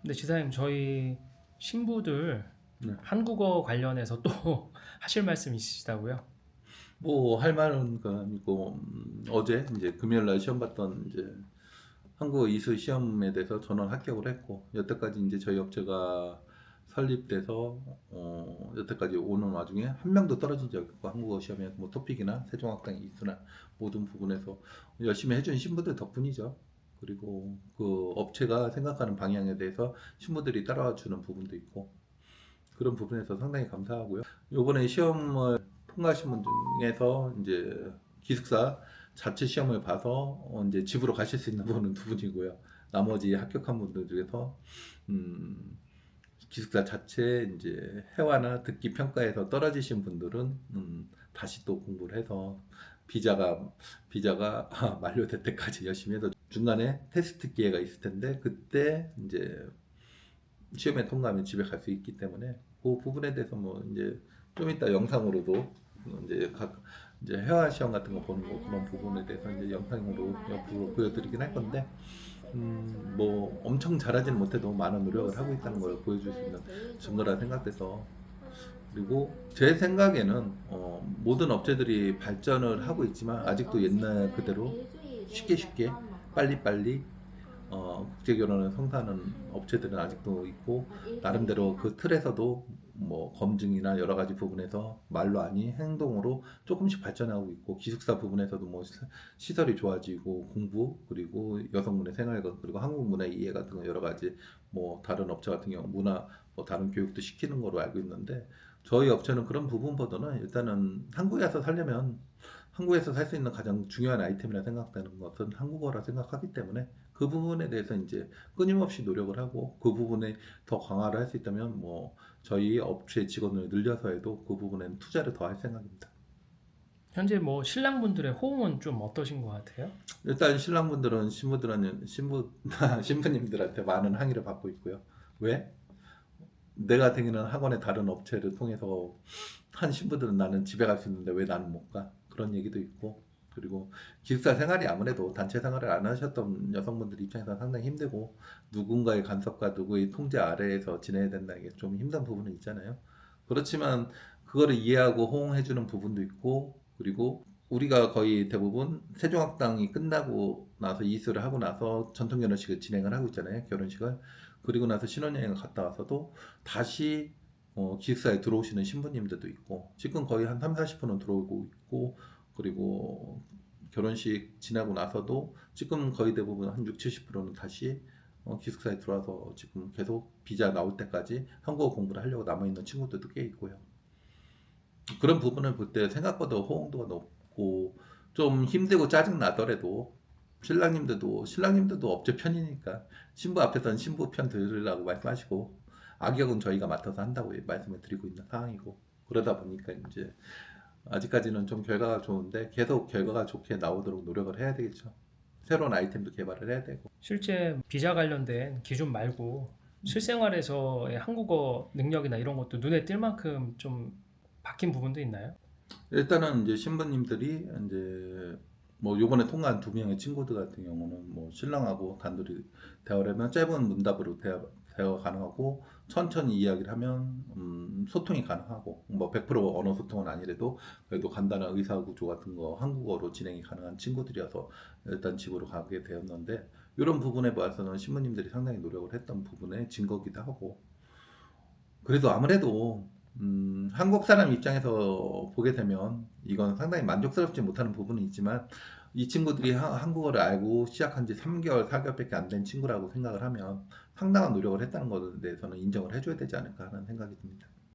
근데 지사님 저희 신부들 네. 한국어 관련해서 또 하실 말씀 있으시다고요? 뭐 할 말은 그 아니고 음, 어제 이제 금요일 날 시험 봤던 이제 한국어 이수 시험에 대해서 전원 합격을 했고 여태까지 이제 저희 업체가 설립돼서 어 여태까지 오는 와중에 한 명도 떨어진 적이 없고 한국어 시험에 뭐 토픽이나 세종학당 이수나 모든 부분에서 열심히 해준 신부들 덕분이죠. 그리고 그 업체가 생각하는 방향에 대해서 신부들이 따라와 주는 부분도 있고 그런 부분에서 상당히 감사하고요. 요번에 시험을 통과하신 분 중에서 이제 기숙사 자체 시험을 봐서 어 이제 집으로 가실 수 있는 분은 두 분이고요. 나머지 합격한 분들 중에서 음 기숙사 자체 이제 회화나 듣기 평가에서 떨어지신 분들은 음 다시 또 공부를 해서 비자가 비자가 만료될 때까지 열심히 해서 중간에 테스트 기회가 있을 텐데 그때 이제 시험에 통과하면 집에 갈 수 있기 때문에 그 부분에 대해서 뭐 이제 좀 이따 영상으로도 이제 각 이제 회화 시험 같은 거 보는 거 그런 부분에 대해서 이제 영상으로 옆으로 보여드리긴 할 건데 음, 뭐 엄청 잘하지는 못해도 많은 노력을 하고 있다는 걸 보여줄 수 있는 증거라 생각돼서 그리고 제 생각에는 어, 모든 업체들이 발전을 하고 있지만 아직도 옛날 그대로 쉽게 쉽게 빨리빨리 어, 국제 결혼을 성사하는 업체들은 아직도 있고 나름대로 그 틀에서도 뭐 검증이나 여러 가지 부분에서 말로 아닌 행동으로 조금씩 발전하고 있고 기숙사 부분에서도 뭐 시- 시설이 좋아지고 공부 그리고 여성분의 생활관 그리고 한국 문화 이해 같은 거 여러 가지 뭐 다른 업체 같은 경우 문화 뭐 다른 교육도 시키는 거로 알고 있는데 저희 업체는 그런 부분보다는 일단은 한국에서 살려면 한국에서 살 수 있는 가장 중요한 아이템이라 생각되는 것은 한국어라 생각하기 때문에 그 부분에 대해서 이제 끊임없이 노력을 하고 그 부분에 더 강화를 할 수 있다면 뭐 저희 업체 직원을 늘려서 해도 그 부분에는 투자를 더 할 생각입니다. 현재 뭐 신랑분들의 호응은 좀 어떠신 것 같아요? 일단 신랑분들은 신부들한테 신부 신부님들한테 많은 항의를 받고 있고요. 왜? 내가 다니는 학원의 다른 업체를 통해서 한 신부들은 나는 집에 갈 수 있는데 왜 나는 못 가? 그런 얘기도 있고 그리고 기숙사 생활이 아무래도 단체 생활을 안 하셨던 여성분들 입장에서 상당히 힘들고 누군가의 간섭과 누구의 통제 아래에서 지내야 된다는 게좀 힘든 부분은 있잖아요. 그렇지만 그거를 이해하고 호응해주는 부분도 있고 그리고 우리가 거의 대부분 세종학당이 끝나고 나서 이수를 하고 나서 전통 결혼식을 진행을 하고 있잖아요. 결혼식을 그리고 나서 신혼여행을 갔다 와서도 다시 어, 기숙사에 들어오시는 신부님들도 있고 지금 거의 한 3, 40분은 들어오고 있고 그리고 결혼식 지나고 나서도 지금 거의 대부분 한 6, 70%는 다시 어, 기숙사에 들어와서 지금 계속 비자 나올 때까지 한국어 공부를 하려고 남아있는 친구들도 꽤 있고요. 그런 부분을 볼 때 생각보다 호응도가 높고 좀 힘들고 짜증 나더라도 신랑님들도 신랑님들도 업체 편이니까 신부 앞에서는 신부 편 들으라고 말씀하시고 악역은 저희가 맡아서 한다고 말씀을 드리고 있는 상황이고 그러다 보니까 이제 아직까지는 좀 결과가 좋은데 계속 결과가 좋게 나오도록 노력을 해야 되겠죠. 새로운 아이템도 개발을 해야 되고 실제 비자 관련된 기준 말고 실생활에서의 한국어 능력이나 이런 것도 눈에 띌 만큼 좀 바뀐 부분도 있나요? 일단은 이제 신부님들이 이제 뭐 요번에 통과한 두 명의 친구들 같은 경우는 뭐 신랑하고 단둘이 대화를 하면 짧은 문답으로 대화, 대화가 가능하고 천천히 이야기를 하면 음, 소통이 가능하고 뭐 100% 언어 소통은 아니래도 그래도 간단한 의사 구조 같은 거 한국어로 진행이 가능한 친구들이어서 일단 집으로 가게 되었는데 이런 부분에 봐서는 신부님들이 상당히 노력을 했던 부분의 증거기도 하고. 그래도 아무래도 음, 한국 사람 입장에서 보게 되면 이건 상당히 만족스럽지 못하는 부분은 있지만 이 친구들이 하- 한국어를 알고 시작한 지 3개월, 4개월밖에 안 된 친구라고 생각을 하면 상당한 노력을 했다는 것에 대해서는 인정을 해줘야 되지 않을까 하는 생각이 듭니다.